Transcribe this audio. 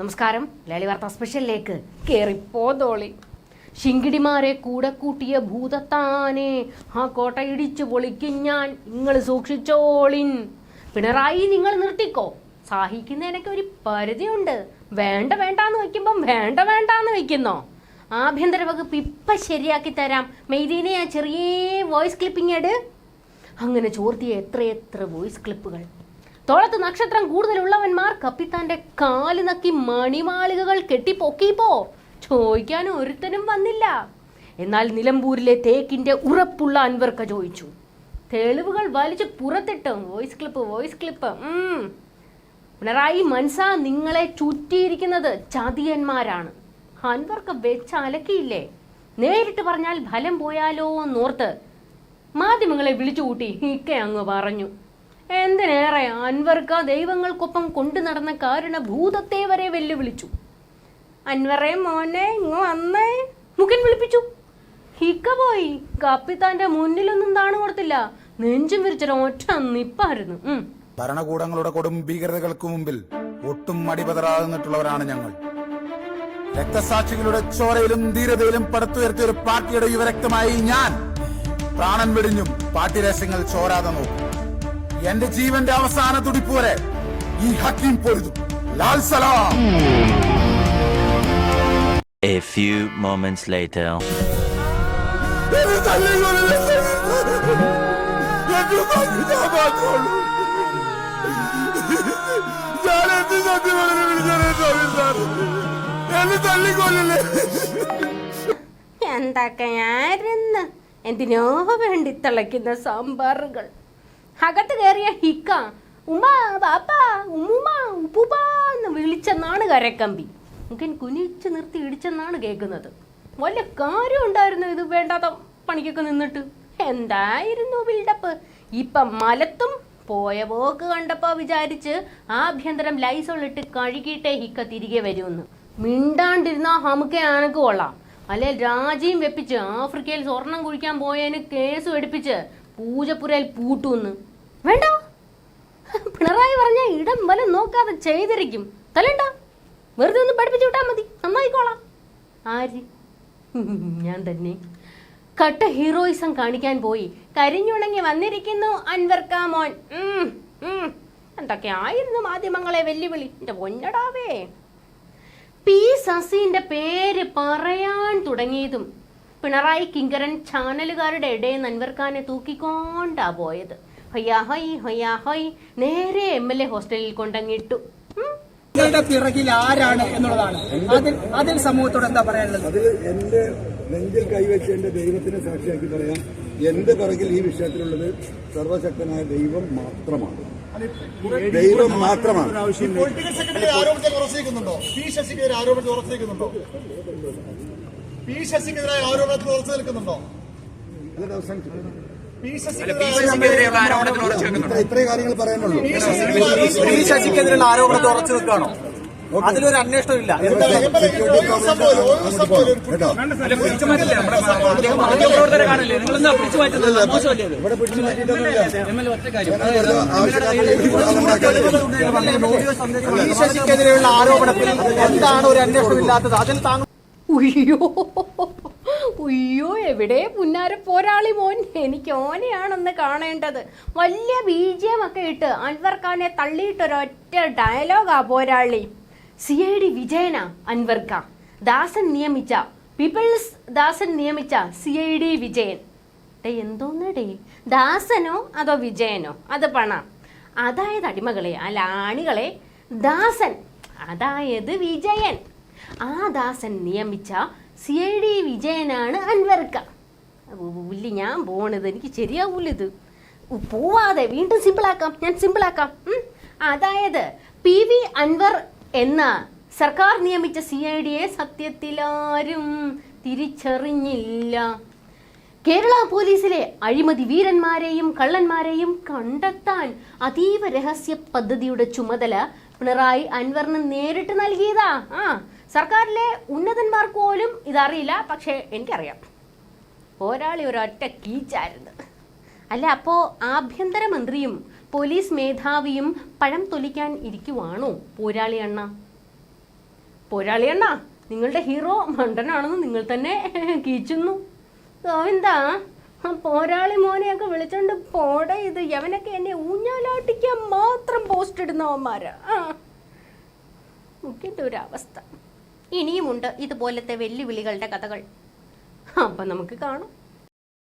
നമസ്കാരം. ലളി വാർത്ത സ്പെഷ്യലിലേക്ക്. കേറിപ്പോതോളി ശിങ്കിടിമാരെ കൂടെ കൂട്ടിയ ഭൂതത്താനെ ആ കോട്ട ഇടിച്ചു പൊളിക്കും ഞാൻ. നിങ്ങൾ സൂക്ഷിച്ചോളിൻ. പിണറായി നിങ്ങൾ നിർത്തിക്കോ. സഹിക്കുന്നതിനൊക്കെ ഒരു പരിധിയുണ്ട്. വേണ്ട വേണ്ട എന്ന് വയ്ക്കുമ്പം വേണ്ട വേണ്ട എന്ന് വയ്ക്കുന്നോ? ആഭ്യന്തര വകുപ്പ് ഇപ്പം ശരിയാക്കി തരാം. മെയ്തീനെ ആ ചെറിയ വോയിസ് ക്ലിപ്പിംഗ് എട്. അങ്ങനെ ചോർത്തിയ എത്രയെത്ര വോയിസ് ക്ലിപ്പുകൾ. തോളത്ത് നക്ഷത്രം കൂടുതലുള്ളവന്മാർ കപ്പിത്താന്റെ കാൽ നക്കി മണിമാളികകൾ കെട്ടിപ്പൊക്കിപ്പോ. ചോദിക്കാൻ ഒരുത്തനും വന്നില്ല. എന്നാൽ നിലമ്പൂരിലെ തേക്കിന്റെ ഉറപ്പുള്ള അൻവർക്ക ചോദിച്ചു. തെളിവുകൾ വലിച്ചു പുറത്തിട്ട്. Voice clip voice clip. Pinarayi മനസ്സ നിങ്ങളെ ചുറ്റിയിരിക്കുന്നത് ചതിയന്മാരാണ്. അൻവർക്ക വെച്ച് അലക്കിയില്ലേ? നേരിട്ട് പറഞ്ഞാൽ ഫലം പോയാലോ എന്നോർത്ത് മാധ്യമങ്ങളെ വിളിച്ചു കൂട്ടി ഇക്കെ അങ്ങ് പറഞ്ഞു. എന്തിനേറെ അൻവർക്ക ദൈവങ്ങൾക്കൊപ്പം കൊണ്ടു നടന്ന കാരണ ഭൂതത്തെ വരെ വെല്ലുവിളിച്ചു. അൻവറെ മോനെ ഇങ്ങ വന്നേ. മുഖൻ വിളിപ്പിച്ചു. ഹിക്ക പോയി. കപ്പിത്താന്റെ മുന്നിലൊന്നും താണു കൊടുത്തില്ല. നെഞ്ചും വിരിച്ചൊരു ഒറ്റ നിപ്പായിരുന്നു. ഭരണകൂടങ്ങളുടെ കൊടും ഭീകരതകൾക്ക് മുമ്പിൽ ഒട്ടും മടിപതറാതെ നിന്നിട്ടുള്ളവരാണ് ഞങ്ങൾ. രക്തസാക്ഷികളുടെ ചോരയിലും ധീരതയിലും പടുത്തുയർത്തിയ ഒരു പാർട്ടിയുടെ യുവരക്തമായി ഞാൻ പ്രാണൻ വെടിഞ്ഞും പാർട്ടി രഹസ്യങ്ങൾ ചോരാതെ നോക്കും. എന്റെ ജീവന്റെ അവസാന തുടിപ്പ് വരെ ഈ ഹക്കീം പൊരുതും. ലാൽ സലാം. A few moments later. എന്തൊക്കെയായിരുന്നു എന്തിനോ വേണ്ടി തിളയ്ക്കുന്ന സാമ്പാറുകൾ. അകത്ത് കയറിയ ഹിക്ക ഉമ്മ ബാപ്പ ഉമ്മുമ്മ ഉപ്പുപ്പ എന്ന് വിളിച്ചെന്നാണ് കരക്കമ്പി. മുഖൻ കുനിച്ച് നിർത്തി ഇടിച്ചെന്നാണ് കേൾക്കുന്നത്. വല്ല കാര്യം ഉണ്ടായിരുന്നു ഇത് വേണ്ടാത്ത പണിക്കൊക്കെ നിന്നിട്ട്? എന്തായിരുന്നു ബിൽഡപ്പ് ഇപ്പം മലത്തും പോയ പോക്ക് കണ്ടപ്പോൾ വിചാരിച്ച് ആഭ്യന്തരം ലൈസോൾ ഇട്ട് കഴുകിയിട്ടേ ഹിക്ക തിരികെ വരുമെന്ന്. മിണ്ടാണ്ടിരുന്ന ഹമുക്കെ ആനക്ക് കൊള്ളാം. അല്ലെ രാജിയും വെപ്പിച്ച് ആഫ്രിക്കയിൽ സ്വർണം കുഴിക്കാൻ പോയതിന് കേസ് എടുപ്പിച്ച് പൂജപ്പുരയിൽ പൂട്ടൂന്ന് വേണ്ട. പിണറായി പറഞ്ഞ ഇടം വലം നോക്കാതെ ചെയ്തിരിക്കും. തലണ്ട വെറുതെ ഒന്ന് പഠിപ്പിച്ചു വിട്ടാൽ മതി. നന്നായിക്കോളാം. ആര്? ഞാൻ തന്നെ. കട്ട ഹീറോയിസം കാണിക്കാൻ പോയി. കരിഞ്ഞുണങ്ങി വന്നിരിക്കുന്നു അൻവർ മോൻ ഉം, ഉം. എന്തൊക്കെ ആയിരുന്നു മാധ്യമങ്ങളെ വെല്ലുവിളി? എന്റെ പൊന്നടാവേ. പി സസിന്റെ പേര് പറയാൻ തുടങ്ങിയതും പിണറായി കിങ്കരൻ ചാനലുകാരുടെ ഇടയിൽ അൻവർഖാനെ തൂക്കിക്കൊണ്ടാ പോയത്. ഹൊയ്യാ ഹൊയ് ഹൊയ്യാ ഹൊയ് നേരെ എം എൽ എ ഹോസ്റ്റലിൽ കൊണ്ടങ്ങിട്ടു. നിങ്ങളുടെ പിറകിൽ ആരാണ് എന്നുള്ളതാണ്. അതിൽ അതിൽ സമൂഹത്തോട് എന്താ പറയാനുള്ളത്? അതിൽ എന്റെ നെഞ്ചിൽ കൈവച്ച് എന്റെ ദൈവത്തിനെ സാക്ഷിയാക്കി പറയാം എന്റെ പിറകിൽ ഈ വിഷയത്തിലുള്ളത് സർവശക്തനായ ദൈവം മാത്രമാണ്. ദൈവം മാത്രമാണ്. പൊളിറ്റിക്കൽ സെക്രട്ടറി ആരോപണത്തെ ഉറച്ചിരിക്കുന്നുണ്ടോ പി ശശിക്കെതിരെ ആരോപണത്തെ ഉറച്ചിരിക്കുന്നുണ്ടോ പി ശശിക്കെതിരായ ആരോപണത്തിൽ ഉറച്ചു നിൽക്കുന്നുണ്ടോ? ഇത്രയും കാര്യങ്ങൾ പറയാനുള്ളൂ പി ശശിക്കെതിരെ പി ശശിക്കെതിരെയുള്ള ആരോപണത്തെ ഉറച്ചു നിൽക്കുകയാണോ അതിലൊരു അന്വേഷണം ഇല്ല പി ശശിക്കെതിരെയുള്ള ആരോപണത്തിൽ എന്താണ് ഒരു അന്വേഷണമില്ലാത്തത്? അതിൽ താങ്കൾ ഉയ്യോ. ഉയ്യോ എവിടെ? പുന്നാര പോരാളി മോൻ. എനിക്ക് ഓനെയാണെന്ന് കാണേണ്ടത്. വലിയ ബീജിയം ഒക്കെ ഇട്ട് അൻവർ ഖാനെ തള്ളിയിട്ടൊരൊറ്റ ഡയലോഗാ പോരാളി. സി ഐ ഡി വിജയന അൻവർ ഖാൻ ദാസൻ നിയമിച്ച പീപ്പിൾസ് ദാസൻ നിയമിച്ച സി ഐ ഡി വിജയൻ. ഡേ എന്തോന്നടേ ദാസനോ അതോ വിജയനോ? അത് പണ. അതായത് അടിമകളെ ആ ലാണികളെ ദാസൻ. അതായത് വിജയൻ. ആ ദാസൻ നിയമിച്ച സി ഐ ഡി വിജയനാണ് അൻവർക്ക. ഉല്ലി ഞാൻ പോണത് എനിക്ക് ശരിയാവൂല ഇത്. പോവാതെ വീണ്ടും സിമ്പിളാക്കാം. ഞാൻ സിമ്പിളാക്കാം. അതായത് പി വി അൻവർ എന്ന സർക്കാർ നിയമിച്ച സി ഐ ഡിയെ സത്യത്തിലാരും തിരിച്ചറിഞ്ഞില്ല. കേരള പോലീസിലെ അഴിമതി വീരന്മാരെയും കള്ളന്മാരെയും കണ്ടെത്താൻ അതീവ രഹസ്യ പദ്ധതിയുടെ ചുമതല പിണറായി അൻവറിന് നേരിട്ട് നൽകിയതാ. ആ സർക്കാരിലെ ഉന്നതന്മാർക്ക് പോലും ഇതറിയില്ല. പക്ഷേ എനിക്കറിയാം. പോരാളി ഒരൊറ്റ കീച്ചായിരുന്നു. അല്ല അപ്പോൾ ആഭ്യന്തരമന്ത്രിയും പോലീസ് മേധാവിയും പഴം തൊലിക്കാൻ ഇരിക്കുവാണോ പോരാളി അണ്ണ? പോരാളിയണ്ണ നിങ്ങളുടെ ഹീറോ മണ്ടനാണെന്ന് നിങ്ങൾ തന്നെ കീച്ചുന്നു. എന്താ പോരാളി മോനെയൊക്കെ വിളിച്ചോണ്ട് പോടെ ഇത്. യവനൊക്കെ എന്നെ ഊഞ്ഞാലാട്ടിക്കാൻ മാത്രം പോസ്റ്റ് ഇടുന്നവന്മാരാ. ഒരു അവസ്ഥ ഇനിയുമുണ്ട് ഇതുപോലത്തെ വെല്ലുവിളികളുടെ കഥകൾ. അപ്പം നമുക്ക് കാണാം.